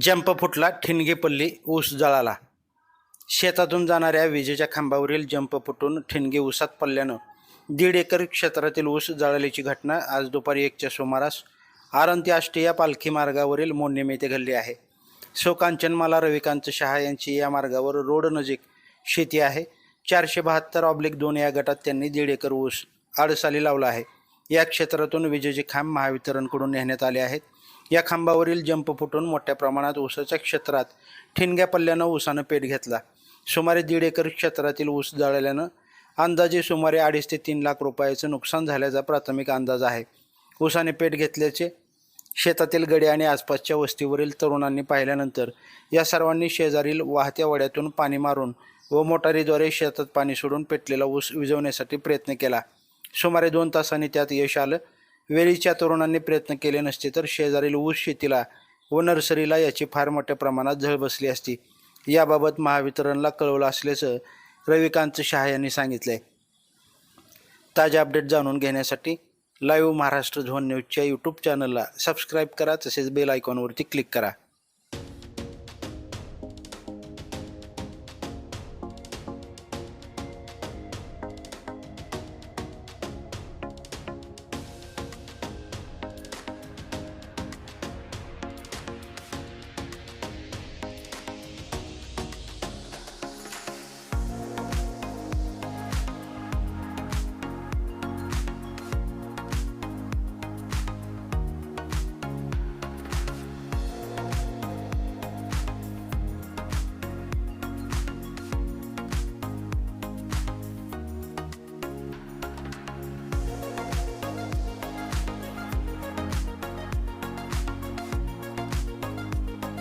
Jump फुटला ठिणगेपल्ली ऊस जळाला. शेतातून जाणाऱ्या विजेच्या खांबावरील जंप फुटून ठिणगे ऊसात पडल्यानं दीड एकर क्षेत्रातील ऊस जळाल्याची घटना आज दुपारी एकच्या सुमारास आरंती आष्टी पालखी मार्गावरील मोडणीम येथे घडली आहे. सो कांचनमाला रविकांत शहा यांची या मार्गावर रोड नजीक शेती आहे. चारशे बहात्तर ऑब्लिक दोन या गटात त्यांनी दीड एकर ऊस आडसाली लावला आहे. या क्षेत्रातून विजेचे खांब महावितरणकडून नेण्यात आले आहेत. या खांबावरील जंप फुटून मोठ्या प्रमाणात ऊसाच्या क्षेत्रात ठिणग्या पल्ल्यानं ऊसानं पेट घेतला. सुमारे दीड एकर क्षेत्रातील ऊस जळाल्यानं अंदाजे सुमारे अडीच ते तीन लाख रुपयाचं नुकसान झाल्याचा प्राथमिक अंदाज आहे. ऊसाने पेट घेतल्याचे शेतातील गडे आणि आसपासच्या वस्तीवरील तरुणांनी पाहिल्यानंतर या सर्वांनी शेजारील वाहत्या वड्यातून पाणी मारून व मोटारीद्वारे शेतात पाणी सोडून पेटलेला ऊस विझवण्यासाठी प्रयत्न केला. सुमारे दोन तासांनी त्यात यश आलं. वेळीच्या तरुणांनी प्रयत्न केले नसते तर शेजारील ऊस शेतीला व नर्सरीला याची फार मोठ्या प्रमाणात झळ बसली असती. याबाबत महावितरणला कळवलं असल्याचं रविकांत शहा यांनी सांगितलं ताजे अपडेट जाणून घेण्यासाठी लाईव्ह महाराष्ट्र झोन न्यूजच्या यूट्यूब चॅनलला सबस्क्राईब करा तसेच बेल आयकॉनवरती क्लिक करा.